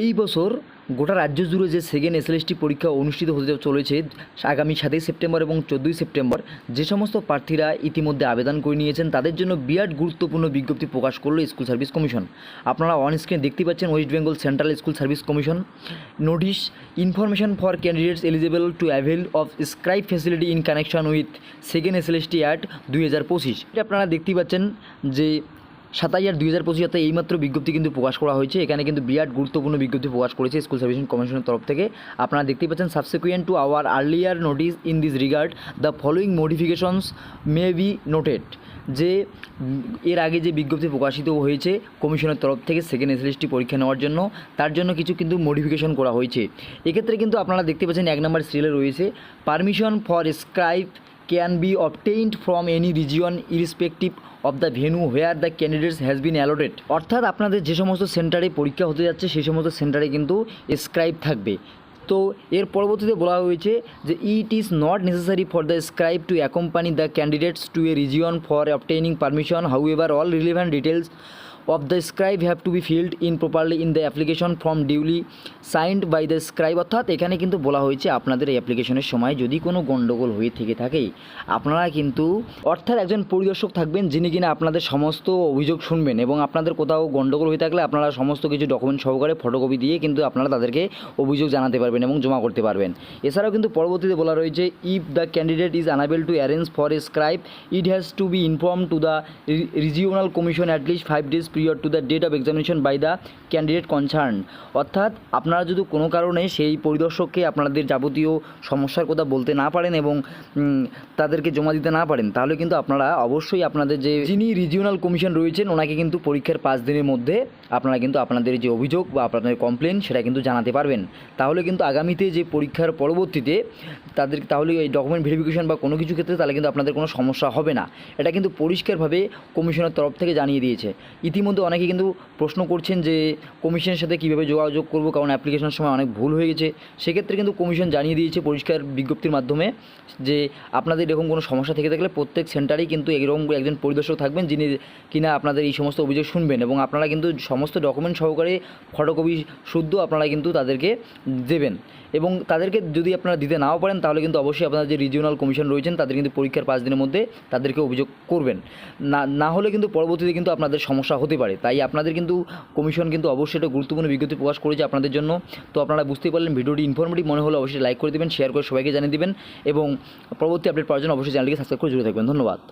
এই বছর গোটা রাজ্য জুড়ে যে সেকেন্ড এসএলএসটি পরীক্ষা অনুষ্ঠিত হতে চলেছে, আগামী সাতই সেপ্টেম্বর এবং চোদ্দোই সেপ্টেম্বর, যে সমস্ত প্রার্থীরা ইতিমধ্যে আবেদন করে নিয়েছেন, তাদের জন্য বিরাট গুরুত্বপূর্ণ বিজ্ঞপ্তি প্রকাশ করল স্কুল সার্ভিস কমিশন। আপনারা অন স্ক্রিন দেখতে পাচ্ছেন West Bengal central school service commission notice information for candidates eligible to avail of scribe facility in connection with second SLST at দুই হাজার পঁচিশ। আপনারা দেখতেই পাচ্ছেন যে সাতাই আর দুই হাজার পঁচিশ হাতে এইমাত্র বিজ্ঞপ্তি কিন্তু প্রকাশ করা হয়েছে। এখানে কিন্তু বিরাট গুরুত্বপূর্ণ বিজ্ঞপ্তি প্রকাশ করেছে স্কুল সার্ভিস কমিশনের তরফ থেকে। আপনারা দেখতেই পাচ্ছেন subsequent to our earlier notice in this regard the following modifications may be noted যে, এর আগে যে বিজ্ঞপ্তি প্রকাশিত হয়েছে কমিশনের তরফ থেকে সেকেন্ড এসএলএসটি পরীক্ষা নেওয়ার জন্য, তার জন্য কিছু কিন্তু মডিফিকেশন করা হয়েছে। এক্ষেত্রে কিন্তু আপনারা দেখতে পাচ্ছেন, এক নম্বর সিরিয়ালে রয়েছে permission for scribe can be obtained from any region irrespective of the venue where the candidates has been allotted অর্থাৎ আপনাদের যে সমস্ত সেন্টারে পরীক্ষা হতে যাচ্ছে, সেই সমস্ত সেন্টারে কিন্তু স্ক্রাইব থাকবে। তো এর পরবর্তীতে বলা হয়েছে যে it is not necessary for the scribe to accompany the candidates to a region for obtaining permission however all relevant details of the scribe have to be filled in properly in the application form duly signed by the scribe. অর্থাৎ এখানে কিন্তু বলা হয়েছে আপনাদের এই অ্যাপ্লিকেশনের সময় যদি কোনো গণ্ডগোল হয়ে থেকে থাকে, আপনারা কিন্তু অর্থাৎ একজন পরিদর্শক থাকবেন যিনি কিনা আপনাদের সমস্ত অভিযোগ শুনবেন এবং আপনাদের কোথাও গণ্ডগোল হয়ে থাকলে আপনারা সমস্ত কিছু ডকুমেন্ট সহকারে ফটোকপি দিয়ে কিন্তু আপনারা তাদেরকে অভিযোগ জানাতে পারবেন এবং জমা করতে পারবেন। এছাড়াও কিন্তু পরবর্তীতে বলা রয়েছে if the candidate is unable to arrange for a scribe it has to be inform to the regional commission at least five days period to the date of examination by the candidate concern অর্থাৎ আপনারা যদি কোনো কারণে সেই পরিদর্শককে আপনাদের যাবতীয় সমস্যার কথা বলতে না পারেন এবং তাদেরকে জমা দিতে না পারেন, তাহলে কিন্তু আপনারা অবশ্যই আপনাদের যে যিনি রিজিওনাল কমিশন রয়েছেন, ওনাকে কিন্তু পরীক্ষার পাঁচ দিনের মধ্যে আপনারা কিন্তু আপনাদের যে অভিযোগ বা আপনাদের কমপ্লেন সেটা কিন্তু জানাতে পারবেন। তাহলে কিন্তু আগামীতে যে পরীক্ষার পরবর্তীতে তাদের, তাহলে এই ডকুমেন্ট ভেরিফিকেশন বা কোনো কিছু ক্ষেত্রে তাহলে কিন্তু আপনাদের কোনো সমস্যা হবে না। এটা কিন্তু পরিষ্কারভাবে কমিশনের তরফ থেকে জানিয়ে দিয়েছে। ইতিমধ্যে অনেকে কিন্তু প্রশ্ন করছেন যে কমিশনের সাথে কীভাবে যোগাযোগ করব, কারণ অ্যাপ্লিকেশনের সময় অনেক ভুল হয়ে গেছে। সেক্ষেত্রে কিন্তু কমিশন জানিয়ে দিয়েছে পরিষ্কার বিজ্ঞপ্তির মাধ্যমে যে আপনাদের এরকম কোনো সমস্যা থেকে থাকলে প্রত্যেক সেন্টারেই কিন্তু এরকম একজন পরিদর্শক থাকবেন, যিনি কিনা আপনাদের এই সমস্ত অভিযোগ শুনবেন এবং আপনারা কিন্তু সমস্ত ডকুমেন্ট সহকারে ফটোকপি শুদ্ধ আপনারা কিন্তু তাদেরকে দেবেন। এবং তাদেরকে যদি আপনারা দিতে নাও পারেন, তাহলে কিন্তু অবশ্যই আপনারা যে রিজিওনাল কমিশন রয়েছেন, তাদের কিন্তু পরীক্ষার পাঁচ দিনের মধ্যে তাদেরকে অভিযোগ করবেন। না না হলে কিন্তু পরবর্তীতে কিন্তু আপনাদের সমস্যা হতে পারে। তাই আপনাদের কিন্তু কমিশন কিন্তু অবশ্যই একটা গুরুত্বপূর্ণ বিজ্ঞপ্তি প্রকাশ করেছে আপনাদের জন্য। তো আপনারা বুঝতেই পারলেন, ভিডিওটি ইনফরমেটিভ মনে হলে অবশ্যই লাইক করে দেবেন শেয়ার করে সবাইকে জানিয়ে দেবেন এবং পরবর্তী আপডেট পাওয়ার জন্য অবশ্যই চ্যানেলকে সাবস্ক্রাইব করে জুড়ে থাকবেন। ধন্যবাদ।